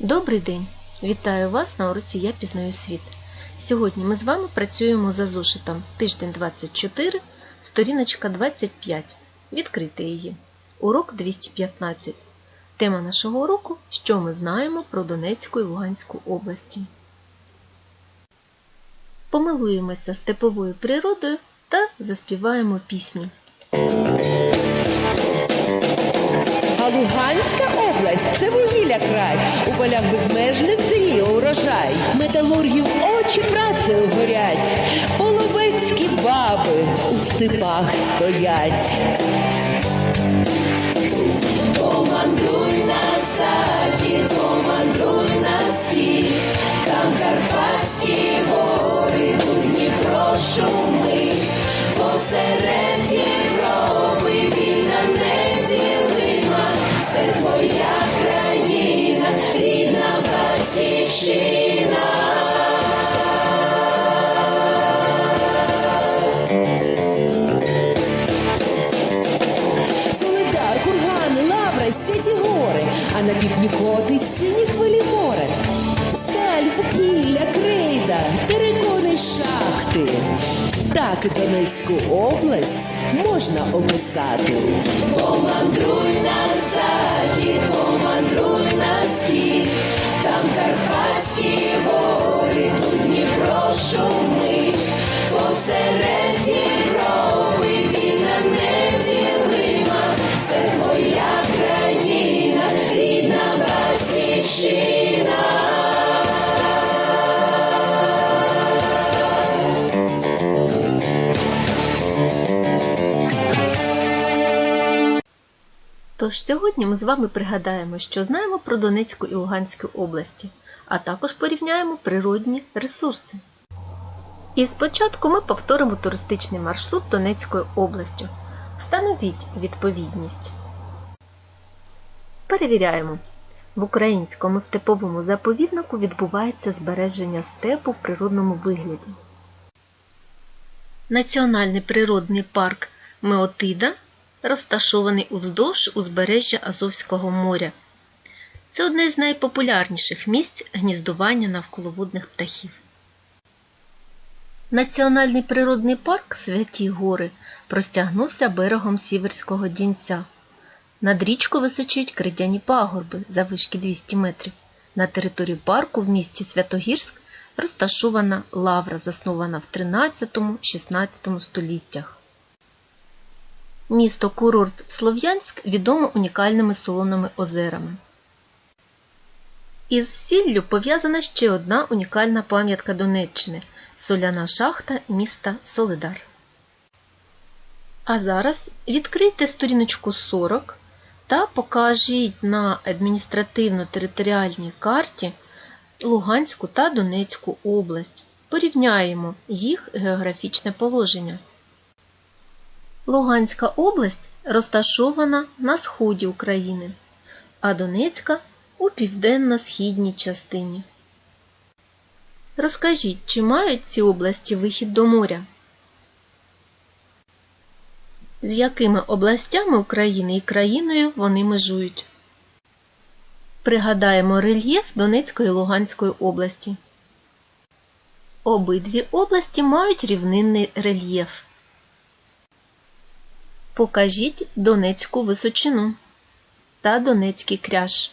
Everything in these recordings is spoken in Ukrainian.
Добрий день! Вітаю вас на уроці Я пізнаю світ. Сьогодні ми з вами працюємо за зошитом тиждень 24, сторіночка 25. Відкрити її. Урок 215. Тема нашого уроку Що ми знаємо про Донецьку і Луганську області. Помилуємося степовою природою та заспіваємо пісні. А Луганська область це вугілля край. У полях безмежних землі урожай. Металургів очі працею горять. Половецькі баби у степах стоять. Командуй на саді, командуй на схід. Там Карпатські гори, тут Дніпро шумить. Посеред Так Донецьку область можна описати. Помандруй на захід, помандруй на схід, там Карпатські гори, тут Дніпро шумить, посеред Тож сьогодні ми з вами пригадаємо, що знаємо про Донецьку і Луганську області, а також порівняємо природні ресурси. І спочатку ми повторимо туристичний маршрут Донецькою областю. Встановіть відповідність. Перевіряємо. В українському степовому заповіднику відбувається збереження степу в природному вигляді. Національний природний парк Меотида розташований уздовж узбережжя Азовського моря. Це одне з найпопулярніших місць гніздування навколоводних птахів. Національний природний парк Святі Гори простягнувся берегом Сіверського Дінця. Над річкою височують кридяні пагорби заввишки 200 метрів. На території парку в місті Святогірськ розташована лавра, заснована в 13-16 століттях. Місто курорт Слов'янськ відомо унікальними солоними озерами. Із сіллю пов'язана ще одна унікальна пам'ятка Донеччини соляна шахта міста Солидар. А зараз відкрийте сторіночку 40 та покажіть на адміністративно-територіальній карті Луганську та Донецьку область. Порівняємо їх географічне положення. Луганська область розташована на сході України, а Донецька у південно-східній частині. Розкажіть, чи мають ці області вихід до моря? З якими областями України і країною вони межують? Пригадаємо рельєф Донецької і Луганської області. Обидві області мають рівнинний рельєф. Покажіть Донецьку височину та Донецький кряж.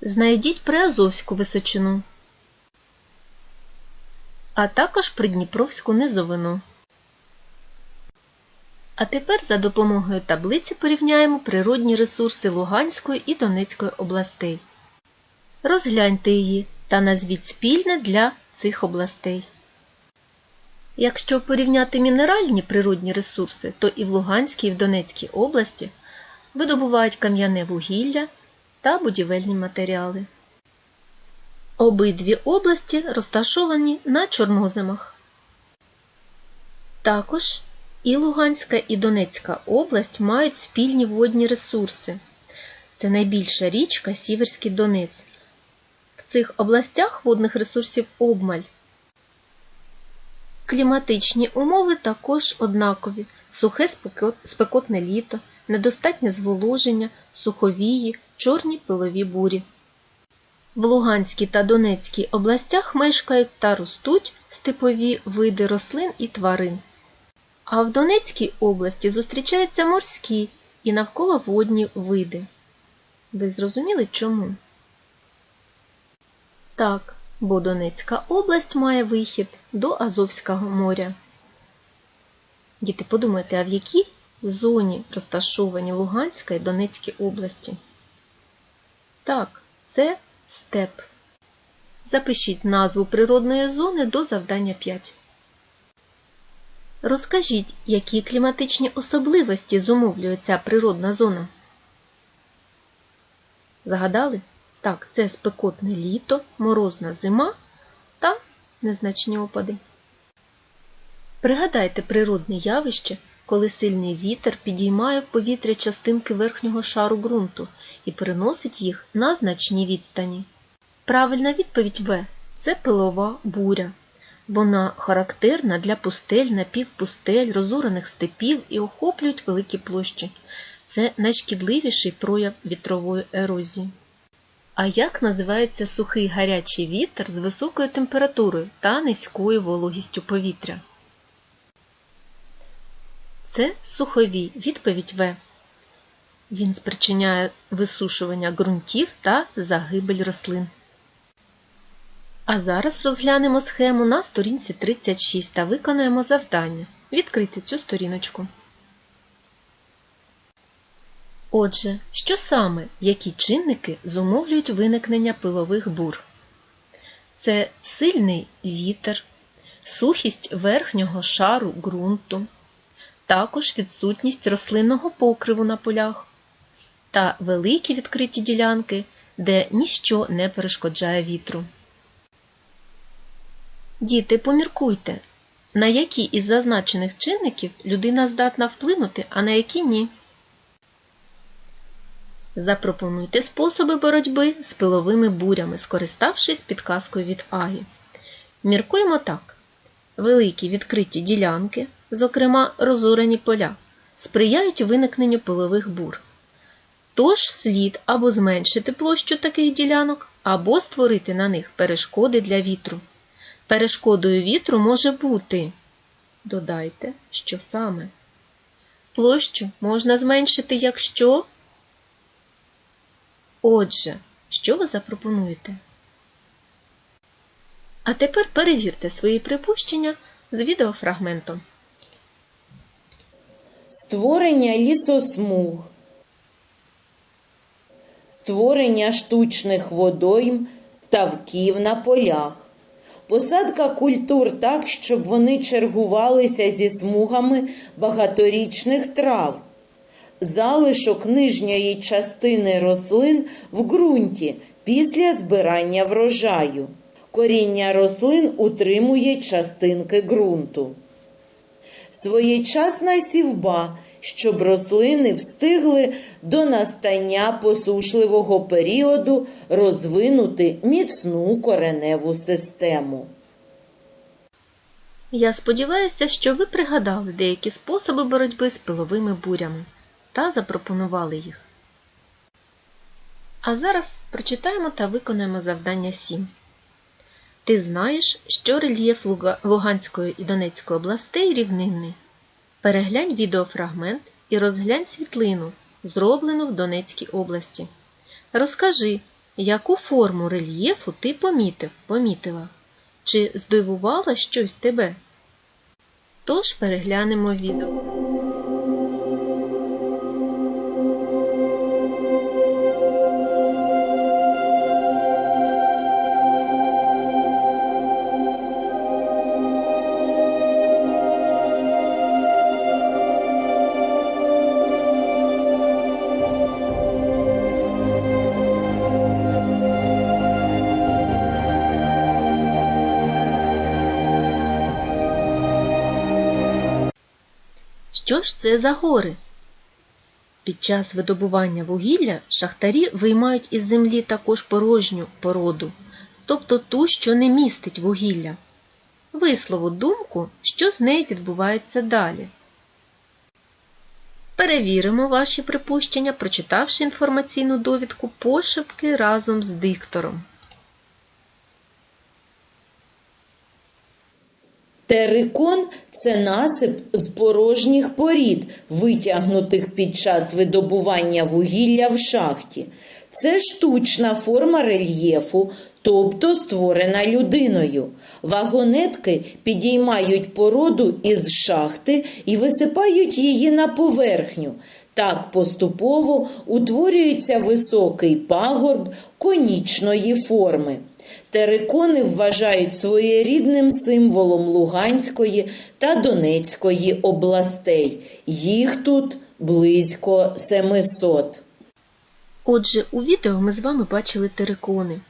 Знайдіть Приазовську височину, а також Придніпровську низовину. А тепер за допомогою таблиці порівняємо природні ресурси Луганської і Донецької областей. Розгляньте її та назвіть спільне для цих областей. Якщо порівняти мінеральні природні ресурси, то і в Луганській, і в Донецькій області видобувають кам'яне вугілля та будівельні матеріали. Обидві області розташовані на чорноземах. Також і Луганська, і Донецька область мають спільні водні ресурси. Це найбільша річка Сіверський Донець. В цих областях водних ресурсів обмаль. Кліматичні умови також однакові: сухе спекотне літо, недостатнє зволоження, суховії, чорні пилові бурі. В Луганській та Донецькій областях мешкають та ростуть степові види рослин і тварин. А в Донецькій області зустрічаються морські і навколоводні види. Ви зрозуміли чому? Так, бо Донецька область має вихід до Азовського моря. Діти, подумайте, а в якій зоні розташовані Луганська і Донецькі області? Так, це степ. Запишіть назву природної зони до завдання 5. Розкажіть, які кліматичні особливості зумовлює ця природна зона? Загадали? Так, це спекотне літо, морозна зима та незначні опади. Пригадайте природне явище, коли сильний вітер підіймає в повітря частинки верхнього шару ґрунту і переносить їх на значні відстані. Правильна відповідь В це пилова буря. Вона характерна для пустель, напівпустель, розорених степів і охоплюють великі площі. Це найшкідливіший прояв вітрової ерозії. А як називається сухий гарячий вітер з високою температурою та низькою вологістю повітря? Це суховій. Відповідь В. Він спричиняє висушування ґрунтів та загибель рослин. А зараз розглянемо схему на сторінці 36 та виконаємо завдання. Відкрити цю сторіночку. Отже, що саме, які чинники зумовлюють виникнення пилових бур? Це сильний вітер, сухість верхнього шару ґрунту, також відсутність рослинного покриву на полях та великі відкриті ділянки, де ніщо не перешкоджає вітру. Діти, поміркуйте, на які із зазначених чинників людина здатна вплинути, а на які ні. Запропонуйте способи боротьби з пиловими бурями, скориставшись підказкою від Агі. Міркуємо так. Великі відкриті ділянки, зокрема розорені поля, сприяють виникненню пилових бур. Тож слід або зменшити площу таких ділянок, або створити на них перешкоди для вітру. Перешкодою вітру може бути. Додайте, що саме. Площу можна зменшити, якщо. Отже, що ви запропонуєте? А тепер перевірте свої припущення з відеофрагментом. Створення лісосмуг, створення штучних водойм, ставків на полях, посадка культур так, щоб вони чергувалися зі смугами багаторічних трав, залишок нижньої частини рослин в ґрунті після збирання врожаю. Коріння рослин утримує частинки ґрунту своєчасна сівба, щоб рослини встигли до настання посушливого періоду розвинути міцну кореневу систему. Я сподіваюся, що ви пригадали деякі способи боротьби з пиловими бурями та запропонували їх. А зараз прочитаємо та виконаємо завдання 7. Ти знаєш, що рельєф Луганської і Донецької областей рівнинний. Переглянь відеофрагмент і розглянь світлину, зроблену в Донецькій області. Розкажи, яку форму рельєфу ти помітив, помітила? Чи здивувало щось тебе? Тож переглянемо відео. Що ж це за гори? Під час видобування вугілля шахтарі виймають із землі також порожню породу, тобто ту, що не містить вугілля. Вислову думку, що з нею відбувається далі. Перевіримо ваші припущення, прочитавши інформаційну довідку пошепки разом з диктором. Терикон це насип з порожніх порід, витягнутих під час видобування вугілля в шахті. Це штучна форма рельєфу, тобто створена людиною. Вагонетки підіймають породу із шахти і висипають її на поверхню. Так поступово утворюється високий пагорб конічної форми. Терикони вважають своєрідним символом Луганської та Донецької областей. Їх тут близько 700. Отже, у відео ми з вами бачили терикони.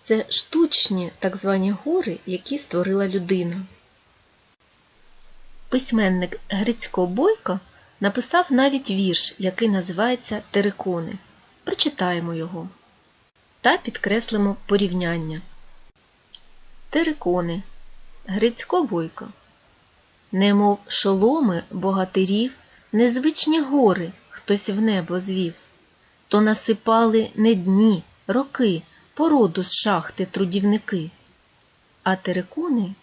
Це штучні так звані гори, які створила людина. Письменник Грицько Бойко написав навіть вірш, який називається Терикони. Прочитаємо його та підкреслимо порівняння. Терикони. Грицько Бойко. Немов шоломи богатирів, незвичні гори хтось в небо звів то насипали не дні, роки, породу з шахти трудівники. А терикони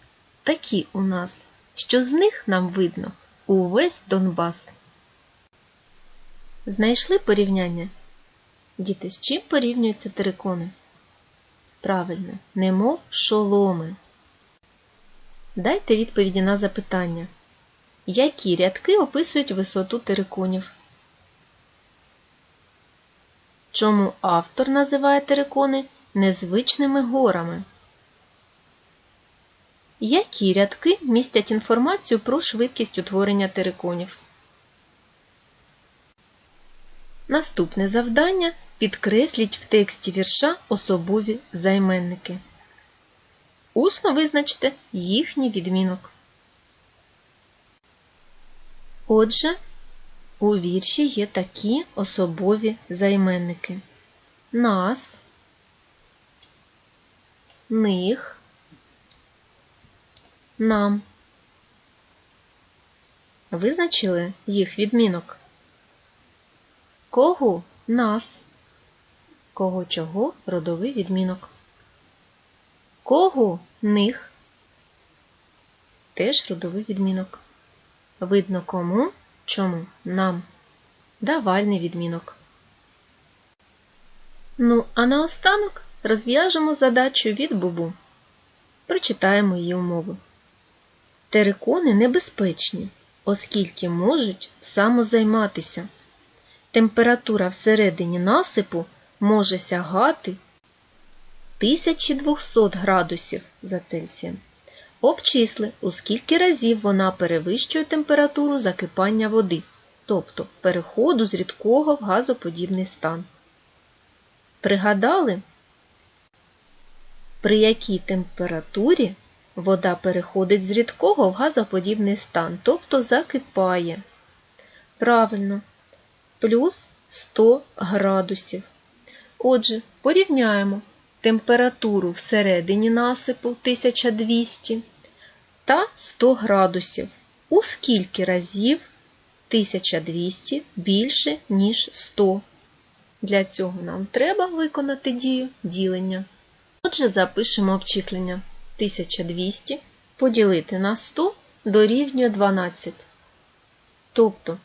такі у нас, що з них нам видно увесь Донбас. Знайшли порівняння? Діти, з чим порівнюються терикони? Правильно, немов шоломи. Дайте відповіді на запитання. Які рядки описують висоту териконів? Чому автор називає терикони незвичними горами? Які рядки містять інформацію про швидкість утворення териконів? Наступне завдання підкресліть в тексті вірша особові займенники. Усно визначте їхній відмінок. Отже, у вірші є такі особові займенники. Нас, них, нам. Визначили їх відмінок. Кого нас, кого чого родовий відмінок. Кого них теж родовий відмінок. Видно кому Чому? Нам. Давальний відмінок. Ну, а наостанок розв'яжемо задачу від бубу. Прочитаємо її умови. Терикони небезпечні, оскільки можуть самозайматися. Температура всередині насипу може сягати 1200 градусів за Цельсієм. Обчисли, у скільки разів вона перевищує температуру закипання води, тобто переходу з рідкого в газоподібний стан. Пригадали, при якій температурі вода переходить з рідкого в газоподібний стан, тобто закипає. Правильно, плюс 100 градусів. Отже, порівняємо температуру всередині насипу 1200 та 100 градусів. У скільки разів 1200 більше, ніж 100. Для цього нам треба виконати дію ділення. Отже, запишемо обчислення 1200 поділити на 100 дорівнює 12. Тобто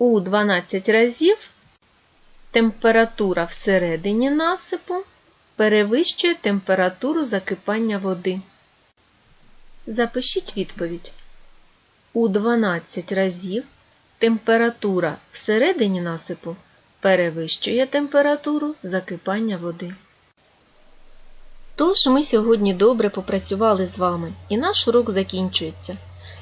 у 12 разів температура всередині насипу перевищує температуру закипання води. Запишіть відповідь. У 12 разів температура всередині насипу перевищує температуру закипання води. Тож ми сьогодні добре попрацювали з вами, і наш урок закінчується.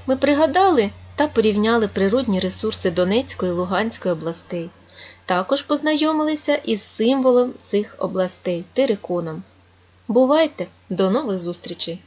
Ми пригадали та порівняли природні ресурси Донецької і Луганської областей. Також познайомилися із символом цих областей териконом. Бувайте! До нових зустрічей!